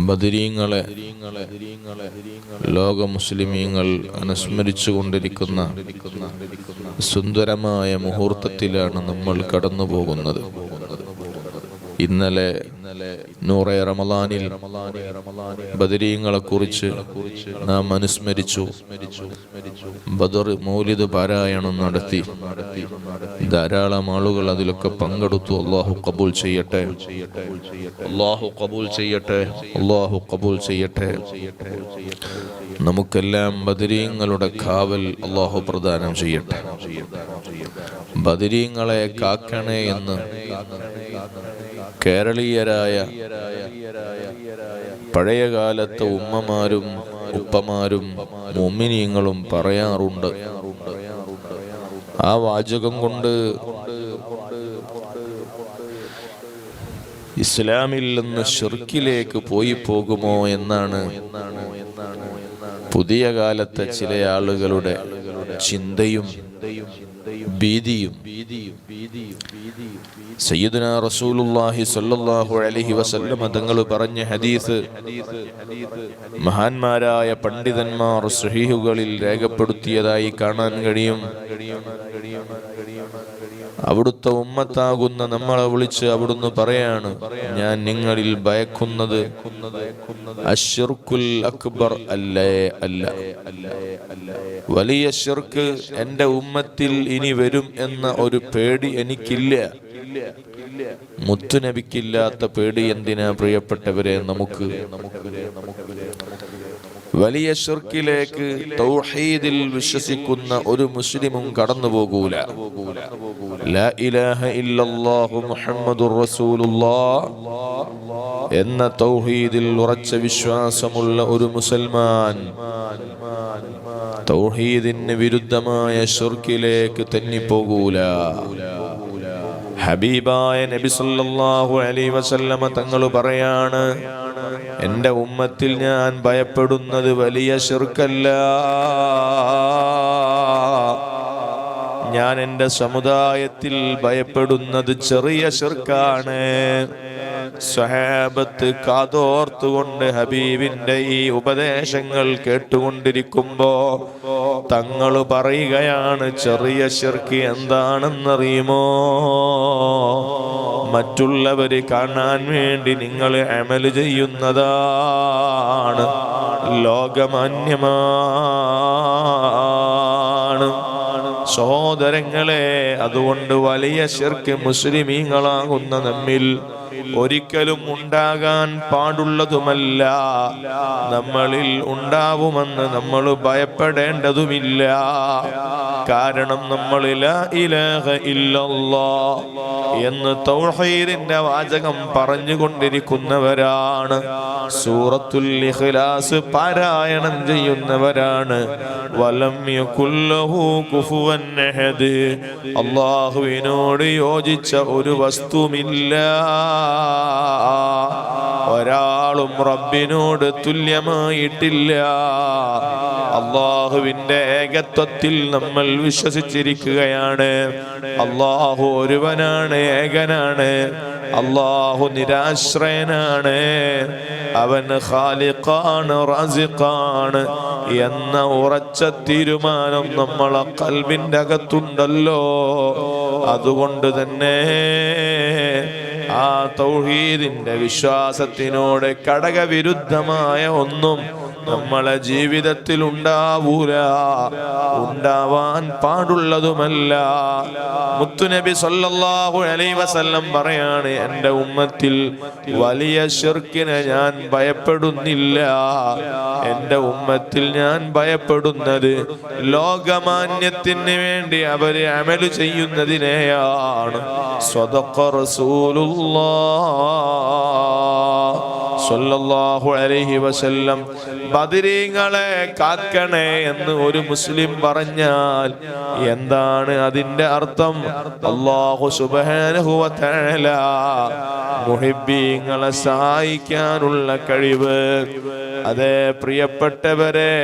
ബദരീങ്ങളെ ലോക മുസ്ലിമീങ്ങൾ അനുസ്മരിച്ചു കൊണ്ടിരിക്കുന്ന സുന്ദരമായ മുഹൂർത്തത്തിലാണ് നമ്മൾ കടന്നു പോകുന്നത് ഇന്നലെ നൂറെ റമലാനിൽ ബദരീങ്ങളെ കുറിച്ച് നാം അനുസ്മരിച്ചു. ബദർ മൗലിദ് പാരായണം നടത്തി. ധാരാളം ആളുകൾ അതിലൊക്കെ പങ്കെടുത്തു. അള്ളാഹു കബൂൽ ചെയ്യട്ടെ. അള്ളാഹു കബൂൽ ചെയ്യട്ടെ. അള്ളാഹു കബൂൽ ചെയ്യട്ടെ. നമുക്കെല്ലാം ബദരീങ്ങളുടെ കാവൽ അള്ളാഹു പ്രദാനം ചെയ്യട്ടെ. ബദരീങ്ങളെ കാക്കണേ എന്ന് കേരളീയരായ പഴയകാലത്തെ ഉമ്മമാരും ഉപ്പമാരും മുമ്മിനീങ്ങളും പറയാറുണ്ട്. ആ വാചകം കൊണ്ട് ഇസ്ലാമിൽ നിന്ന് ഷിർക്കിലേക്ക് പോയി പോകുമോ എന്നാണ് പുതിയ കാലത്തെ ചില ആളുകളുടെ ചിന്തയും. ഭീതിയും. സയ്യിദുന റസൂലുള്ളാഹി സ്വല്ലല്ലാഹു അലൈഹി വസല്ലം തങ്ങൾ പറഞ്ഞ ഹദീസ് മഹാന്മാരായ പണ്ഡിതന്മാർ സുഹീഹുകളിൽ രേഖപ്പെടുത്തിയതായി കാണാൻ കഴിയും. അവിടുത്തെ ഉമ്മത്താകുന്ന നമ്മളെ വിളിച്ച് അവിടുന്ന് പറയാണ് ഞാൻ നിങ്ങളിൽ ഭയക്കുന്നത് അക്ബർ അല്ലേ അല്ല. വലിയ ഷിർക്ക് എന്റെ ഉമ്മത്തിൽ ഇനി വരും എന്ന ഒരു പേടി എനിക്കില്ല. മുത്തുനബിക്കില്ലാത്ത പേടി എന്തിനാ പ്രിയപ്പെട്ടവരെ നമുക്ക്? വലിയ ഷിർക്കിലേക്ക് തൗഹീദിൽ വിശ്വസിക്കുന്ന ഒരു മുസ്ലിമും കടന്നു പോകൂല ലാ ഇലാഹ ഇല്ലല്ലാഹു മുഹമ്മദുർ الله എന്ന തൗഹീദിൽ ഉറച്ച വിശ്വാസമുള്ള ഒരു മുസൽമാൻ തൗഹീദിന് വിരുദ്ധമായ ഷുർക്കിലേക്ക് തെന്നിപ്പോകൂല. ഹബീബായ നബി സല്ലല്ലാഹു അലൈഹി വസല്ലമ തങ്ങൾ പറയാണ് എന്റെ ഉമ്മത്തിൽ ഞാൻ ഭയപ്പെടുന്നത് വലിയ ഷിർക്കല്ല ഞാൻ എന്റെ സമുദായത്തിൽ ഭയപ്പെടുന്നത് ചെറിയ ശിർക്കാണ്. സ്വഹാബത്ത് കാതോർത്തുകൊണ്ട് ഹബീബിന്റെ ഈ ഉപദേശങ്ങൾ കേട്ടുകൊണ്ടിരിക്കുമ്പോ തങ്ങൾ പറയുകയാണ് ചെറിയ ശിർക്ക് എന്താണെന്നറിയുമോ? മറ്റുള്ളവര് കാണാൻ വേണ്ടി നിങ്ങൾ അമൽ ചെയ്യുന്നതാണ് ലോകമാന്യമാണ് സഹോദരങ്ങളെ അതുകൊണ്ട് വലിയ ശിർക്ക് മുസ്ലിമീങ്ങളാകുന്ന നമ്മിൽ ഒരിക്കലും ഉണ്ടാകാൻ പാടുള്ളതുമല്ല. നമ്മളിൽ ഉണ്ടാവുമെന്ന് നമ്മൾ ഭയപ്പെടേണ്ടതുമില്ല. കാരണം നമ്മൾ ലാ ഇലാഹ ഇല്ലല്ലാ എന്ന് തൗഹീദിന്റെ വാചകം പറഞ്ഞുകൊണ്ടിരിക്കുന്നവരാണ്. സൂറത്തുൽ ഇഖ്ലാസ് പാരായണം ചെയ്യുന്നവരാണ്. വലം യകുല്ലഹു അല്ലാഹുവിനോട് യോജിച്ച ഒരു വസ്തുമില്ല. ഒരാളും റബ്ബിനോട് തുല്യമായിട്ടില്ല. അള്ളാഹുവിന്റെ ഏകത്വത്തിൽ നമ്മൾ വിശ്വസിച്ചിരിക്കുകയാണ്. അള്ളാഹു ഒരുവനാണ് ഏകനാണ്. അള്ളാഹു നിരാശ്രയനാണ്. അവൻ ഖാലിഖാണ് റാസിഖാണ് എന്ന ഉറച്ച തീരുമാനം നമ്മളെ കൽവിന്റെ അകത്തുണ്ടല്ലോ. അതുകൊണ്ട് തന്നെ ആ തൗഹീദിന്റെ വിശ്വാസത്തിനോട് കടകവിരുദ്ധമായ ഒന്നും നമ്മളെ ജീവിതത്തിൽ ഉണ്ടാവൂല ഉണ്ടാവാൻ പാടുള്ളതുമല്ല. മുത്തുനബി സല്ലല്ലാഹു അലൈഹി വസല്ലം പറയാണ് എന്റെ ഉമ്മത്തിൽ വലിയ ഷിർക്കിനെ ഞാൻ ഭയപ്പെടുന്നില്ല. എന്റെ ഉമ്മത്തിൽ ഞാൻ ഭയപ്പെടുന്നത് ലോകമാന്യത്തിന് വേണ്ടി അവർ അമൽ ചെയ്യുന്നതിനെയാണ്. സ്വതക്ക റസൂലുള്ളാഹ്. സല്ലല്ലാഹു അലൈഹി വസല്ലം ബദിരീങ്ങളെ കാക്കണേ എന്ന് ഒരു മുസ്ലിം പറഞ്ഞാൽ എന്താണ് അതിന്റെ അർത്ഥം? വ തആല മുഹിബ്ബീങ്ങളെ സഹായിക്കാനുള്ള കഴിവ്. അതെ പ്രിയപ്പെട്ടവരെ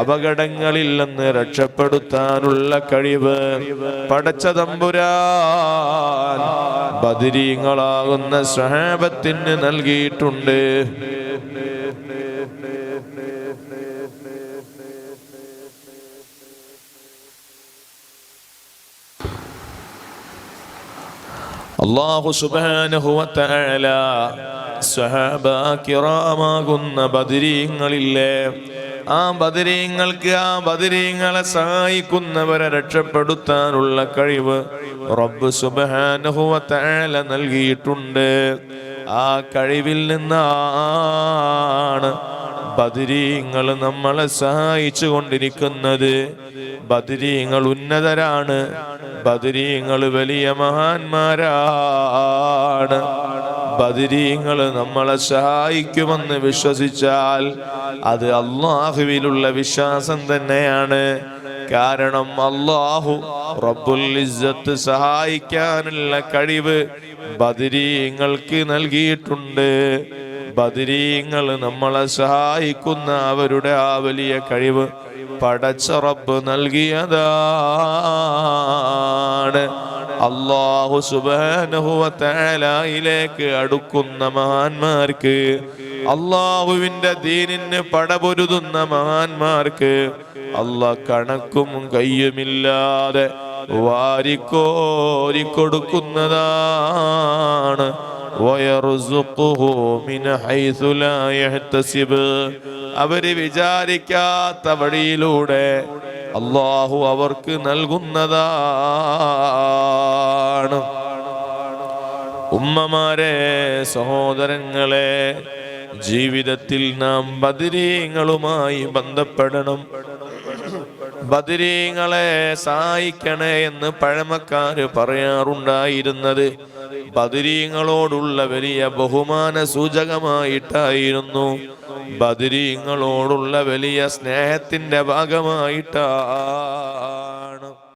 അപകടങ്ങളിൽ നിന്ന് രക്ഷപ്പെടുത്താനുള്ള കഴിവ്. പടച്ച തമ്പുരാൻ ബദിരീങ്ങളാകുന്ന സഹാബത്തിന് നൽകിയിട്ടുണ്ട്. അള്ളാഹു സുബാനുഹുവല സഹാബാക്കിറാമാകുന്ന ബദിരീങ്ങളില്ലേ? ആ ബദിരീങ്ങൾക്ക് ആ ബദിരീങ്ങളെ സഹായിക്കുന്നവരെ രക്ഷപ്പെടുത്താനുള്ള കഴിവ് റബ്ബ് സുബാനുഹുവല നൽകിയിട്ടുണ്ട്. ആ കഴിവിൽ നിന്നാണ് ബദിരീങ്ങൾ നമ്മളെ സഹായിച്ചു കൊണ്ടിരിക്കുന്നത്. ബദിരീങ്ങൾ ഉന്നതരാണ്. ബദിരീങ്ങൾ വലിയ മഹാന്മാരാണ്. ബദിരീങ്ങൾ നമ്മളെ സഹായിക്കുമെന്ന് വിശ്വസിച്ചാൽ അത് അള്ളാഹുവിലുള്ള വിശ്വാസം തന്നെയാണ്. കാരണം അള്ളാഹു റബ്ബുൽ ഇസ്സത്ത് സഹായിക്കാനുള്ള കഴിവ് ബദരീങ്ങൾക്ക് നൽകിയിട്ടുണ്ട്. ബദരീങ്ങൾ നമ്മളെ സഹായിക്കുന്ന അവരുടെ ആ വലിയ കഴിവ് പടച്ച റബ്ബ് നൽകിയതാണ്. അള്ളാഹു സുബാനുഹുവത്തേലായിലേക്ക് അടുക്കുന്ന മഹാന്മാർക്ക് അള്ളാഹുവിന്റെ ദീനിന് പടപൊരുതുന്ന മഹാന്മാർക്ക് അള്ളാഹ് കണക്കും കയ്യുമില്ലാതെ വാരിക്കോരിക്കൊടുക്കുന്നതാണ് അവർ വിചാരിക്കാത്ത വഴിയിലൂടെ അള്ളാഹു അവർക്ക് നൽകുന്നതാണ്. ഉമ്മമാരെ സഹോദരങ്ങളെ ജീവിതത്തിൽ നാം ബദിരീങ്ങളുമായി ബന്ധപ്പെടണം. ബദിരീങ്ങളെ സഹായിക്കണേ എന്ന് പഴമക്കാര് പറയാറുണ്ടായിരുന്നത്. ബദിരീങ്ങളോടുള്ള വലിയ ബഹുമാന സൂചകമായിട്ടായിരുന്നു. ബദിരീങ്ങളോടുള്ള വലിയ സ്നേഹത്തിന്റെ ഭാഗമായിട്ടാണ്